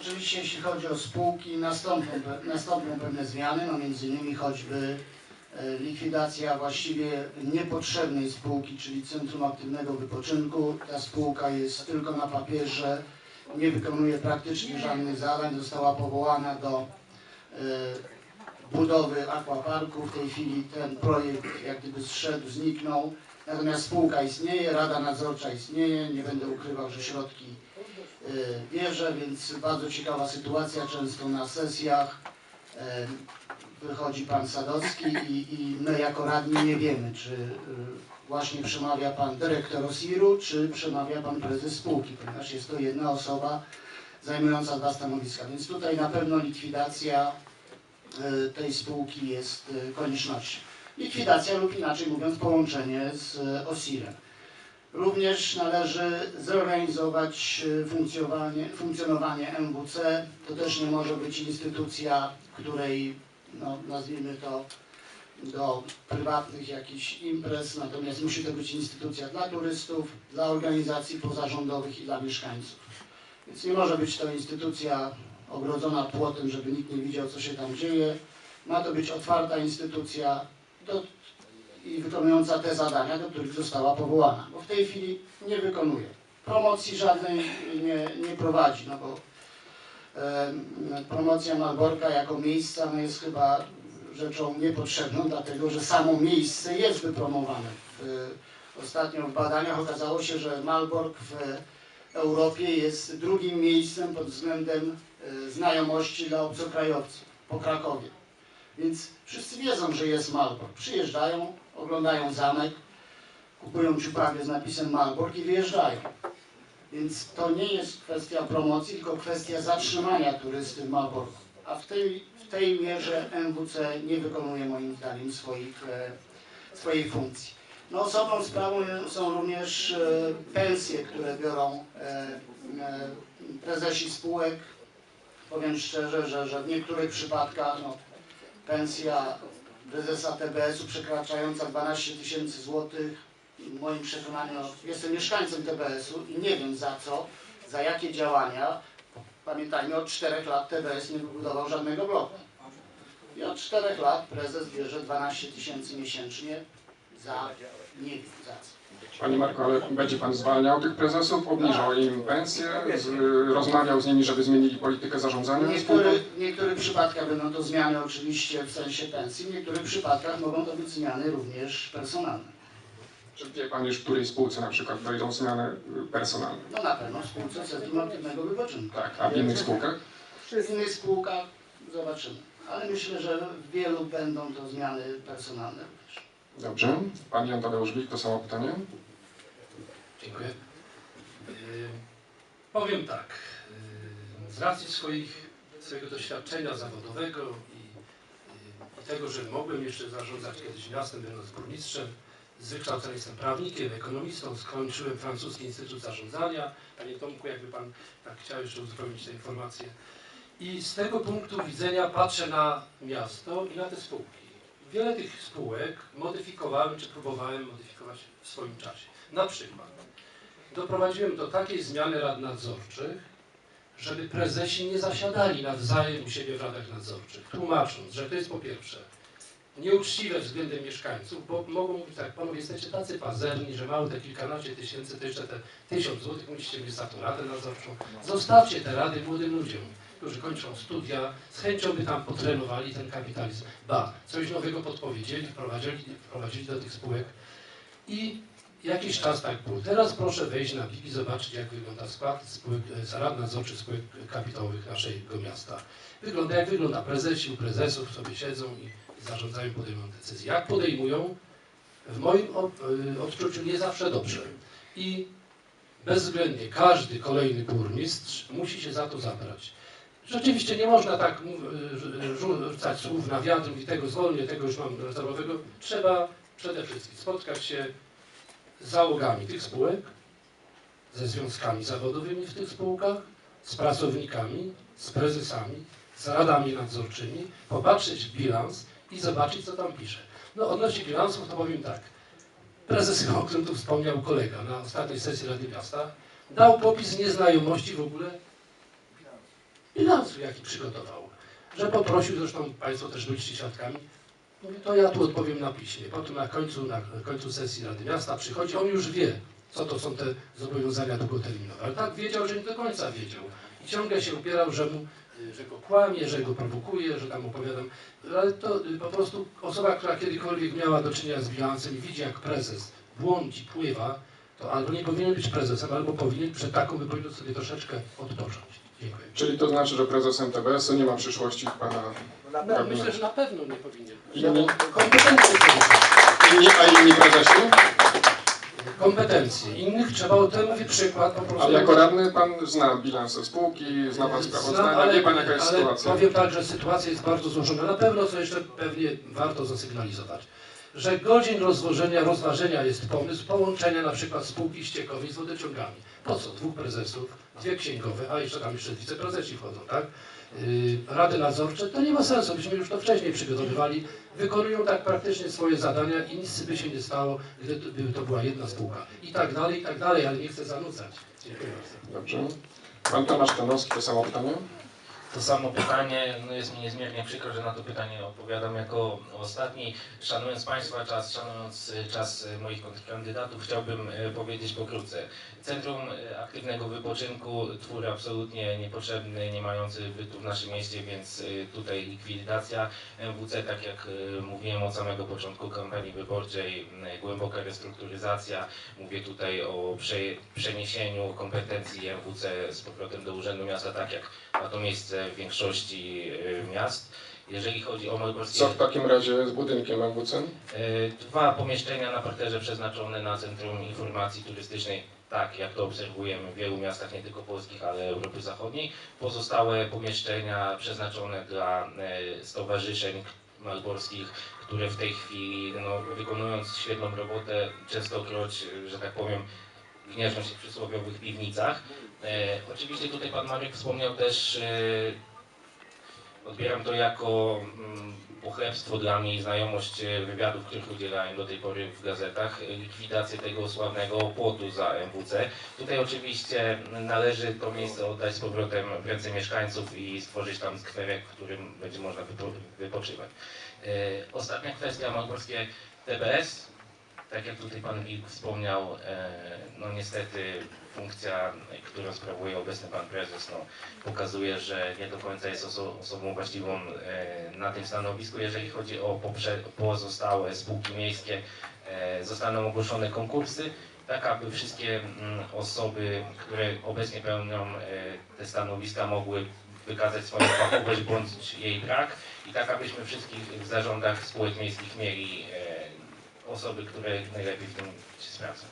Oczywiście jeśli chodzi o spółki, nastąpią, nastąpią pewne zmiany, no między innymi choćby e, likwidacja właściwie niepotrzebnej spółki, czyli Centrum Aktywnego Wypoczynku. Ta spółka jest tylko na papierze, nie wykonuje praktycznie żadnych zadań, została powołana do e, budowy aquaparku. W tej chwili ten projekt jak gdyby zszedł, zniknął. Natomiast spółka istnieje, Rada Nadzorcza istnieje, nie będę ukrywał, że środki bierze, więc bardzo ciekawa sytuacja, często na sesjach y, wychodzi pan Sadowski i, i my jako radni nie wiemy, czy y, właśnie przemawia pan dyrektor OSIR-u, czy przemawia pan prezes spółki, ponieważ jest to jedna osoba zajmująca dwa stanowiska, więc tutaj na pewno likwidacja y, tej spółki jest y, koniecznością. Likwidacja lub inaczej mówiąc połączenie z y, OSIR-em. Również należy zorganizować y, funkcjonowanie, funkcjonowanie MWC. To też nie może być instytucja, której no, nazwijmy to do prywatnych jakichś imprez, natomiast musi to być instytucja dla turystów, dla organizacji pozarządowych i dla mieszkańców. Więc nie może być to instytucja ogrodzona płotem, żeby nikt nie widział, co się tam dzieje. Ma to być otwarta instytucja do, i wykonująca te zadania, do których została powołana, bo w tej chwili nie wykonuje. Promocji żadnej nie, nie prowadzi, no bo e, promocja Malborka jako miejsca no jest chyba rzeczą niepotrzebną, dlatego że samo miejsce jest wypromowane. W, ostatnio w badaniach okazało się, że Malbork w Europie jest drugim miejscem pod względem e, znajomości dla obcokrajowców po Krakowie. Więc wszyscy wiedzą, że jest Malbork. Przyjeżdżają, oglądają zamek, kupują ciupawie z napisem Malbork i wyjeżdżają. Więc to nie jest kwestia promocji, tylko kwestia zatrzymania turysty w Malborku. A w tej, w tej mierze MWC nie wykonuje moim zdaniem swoich, e, swojej funkcji. No, osobną sprawą są również e, pensje, które biorą e, e, prezesi spółek. Powiem szczerze, że, że w niektórych przypadkach no, pensja prezesa TBS-u przekraczająca 12 tysięcy złotych w moim przekonaniu, jestem mieszkańcem TBS-u i nie wiem za co, za jakie działania. Pamiętajmy, od 4 lat TBS nie wybudował żadnego bloku. I od 4 lat prezes bierze 12 tysięcy miesięcznie za nie wiem za co. Panie Marku, ale będzie Pan zwalniał tych prezesów, obniżał im pensje, z, rozmawiał z nimi, żeby zmienili politykę zarządzania spółką? niektórych, w niektórych przypadkach będą to zmiany oczywiście w sensie pensji, w niektórych przypadkach mogą to być zmiany również personalne. Czy wie Pan już, w której spółce na przykład dojdą zmiany y, personalne? No na pewno w spółce Centrum Aktywnego Wypoczynku. Tak, a w innych spółkach? W innych spółkach zobaczymy. Ale myślę, że w wielu będą to zmiany personalne również. Dobrze. Pan Jan Wik, to samo pytanie. Dziękuję. Yy, powiem tak. Yy, z racji swoich, swojego doświadczenia zawodowego i, yy, i tego, że mogłem jeszcze zarządzać kiedyś miastem, będąc burmistrzem, z wykształcenia jestem prawnikiem, ekonomistą, skończyłem francuski Instytut Zarządzania. Panie Tomku, jakby Pan tak chciał jeszcze uzupełnić te informacje. I z tego punktu widzenia patrzę na miasto i na te spółki. Wiele tych spółek modyfikowałem, czy próbowałem modyfikować w swoim czasie. Na przykład doprowadziłem do takiej zmiany rad nadzorczych, żeby prezesi nie zasiadali nawzajem u siebie w radach nadzorczych, tłumacząc, że to jest po pierwsze nieuczciwe względem mieszkańców, bo mogą mówić tak, panowie jesteście tacy pazerni, że mają te kilkanaście tysięcy, to jeszcze te tysiąc złotych musicie mieć za tą radę nadzorczą. Zostawcie te rady młodym ludziom, którzy kończą studia, z chęcią by tam potrenowali ten kapitalizm. Ba, coś nowego podpowiedzieli, wprowadzili, wprowadzili do tych spółek i jakiś czas tak było. Teraz proszę wejść na wiki, zobaczyć jak wygląda skład spółek, e, rad nadzorczych spółek kapitałowych naszego miasta. Wygląda jak wygląda. Prezesi u prezesów sobie siedzą i zarządzają, podejmują decyzje. Jak podejmują? W moim y, odczuciu nie zawsze dobrze. I bezwzględnie każdy kolejny burmistrz musi się za to zabrać. Rzeczywiście nie można tak y, rzu- rzucać słów na wiatr, i tego zwolnię, tego już mam rezerwowego. Trzeba przede wszystkim spotkać się z załogami tych spółek, ze związkami zawodowymi w tych spółkach, z pracownikami, z prezesami, z radami nadzorczymi, popatrzeć w bilans i zobaczyć, co tam pisze. No odnośnie bilansów to powiem tak. Prezes, o którym tu wspomniał kolega na ostatniej sesji Rady Miasta, dał popis nieznajomości w ogóle bilansu, jaki przygotował. Że poprosił, zresztą Państwo też byliście świadkami, Mówię, to ja tu odpowiem na piśmie. Potem na końcu, na końcu sesji Rady Miasta przychodzi, on już wie, co to są te zobowiązania długoterminowe. Ale tak wiedział, że nie do końca wiedział. I ciągle się upierał, że, mu, że go kłamie, że go prowokuje, że tam opowiadam. Ale to y, po prostu osoba, która kiedykolwiek miała do czynienia z bilansem i widzi, jak prezes błądzi, pływa, to albo nie powinien być prezesem, albo powinien przed taką wypowiedzią sobie troszeczkę odpocząć. Dziękuję. Czyli to znaczy, że prezesem TBS-u nie ma przyszłości w Pana... No, myślę, że na pewno nie powinien. Inni, inni, a inni prezesi? kompetencje. Innych trzeba, o tym mówię przykład po prostu. Ale jako radny Pan zna bilanse spółki, zna Pan sprawozdania, wie Pan jaka jest ale sytuacja. powiem tak, że sytuacja jest bardzo złożona. Na pewno, co jeszcze pewnie warto zasygnalizować, że godzin rozłożenia, rozważenia jest pomysł połączenia na przykład spółki ściekowej z wodociągami. Po co? Dwóch prezesów, dwie księgowe, a jeszcze tam jeszcze wiceprezesi wchodzą, tak? Yy, Rady nadzorcze, to nie ma sensu, byśmy już to wcześniej przygotowywali. Wykonują tak praktycznie swoje zadania i nic by się nie stało, gdyby to była jedna spółka. I tak dalej, i tak dalej, ale nie chcę zanudzać. Dziękuję bardzo. Dobrze. Pan Tomasz Tanowski, to samo pytanie? To samo pytanie, no jest mi niezmiernie przykro, że na to pytanie odpowiadam jako ostatni. Szanując Państwa czas, szanując y, czas y, moich kontrkandydatów, chciałbym y, powiedzieć pokrótce. Centrum Aktywnego Wypoczynku, twór absolutnie niepotrzebny, nie mający bytu w naszym mieście, więc tutaj likwidacja. MWC, tak jak mówiłem od samego początku kampanii wyborczej, głęboka restrukturyzacja. Mówię tutaj o prze, przeniesieniu kompetencji MWC z powrotem do Urzędu Miasta, tak jak ma to miejsce większości y, miast. Jeżeli chodzi o malborskie... Co w takim razie z budynkiem MWC? Y, Dwa pomieszczenia na parterze przeznaczone na Centrum Informacji Turystycznej, tak jak to obserwujemy w wielu miastach, nie tylko polskich, ale Europy Zachodniej. Pozostałe pomieszczenia przeznaczone dla y, stowarzyszeń malborskich, które w tej chwili, no, wykonując świetną robotę, częstokroć, że tak powiem, gnieżdżą się w przysłowiowych piwnicach. E, oczywiście tutaj Pan Marek wspomniał też e, Odbieram to jako mm, pochlebstwo dla mnie znajomość e, wywiadów, których udzielałem do tej pory w gazetach, likwidację tego sławnego płotu za MWC. Tutaj oczywiście należy to miejsce oddać z powrotem w ręce mieszkańców i stworzyć tam skwerek, w którym będzie można wypo, wypoczywać. Ostatnia kwestia, malborskie TBS. Tak jak tutaj Pan Wilk wspomniał, e, no niestety funkcja, którą sprawuje obecny Pan Prezes, no, pokazuje, że nie do końca jest oso osobą właściwą e, na tym stanowisku. Jeżeli chodzi o pozostałe spółki miejskie, e, zostaną ogłoszone konkursy, tak aby wszystkie osoby, które obecnie pełnią te stanowiska, mogły wykazać swoją fachowość bądź jej brak i tak abyśmy wszystkich w zarządach spółek miejskich mieli osoby, które najlepiej w tym się sprawdzą.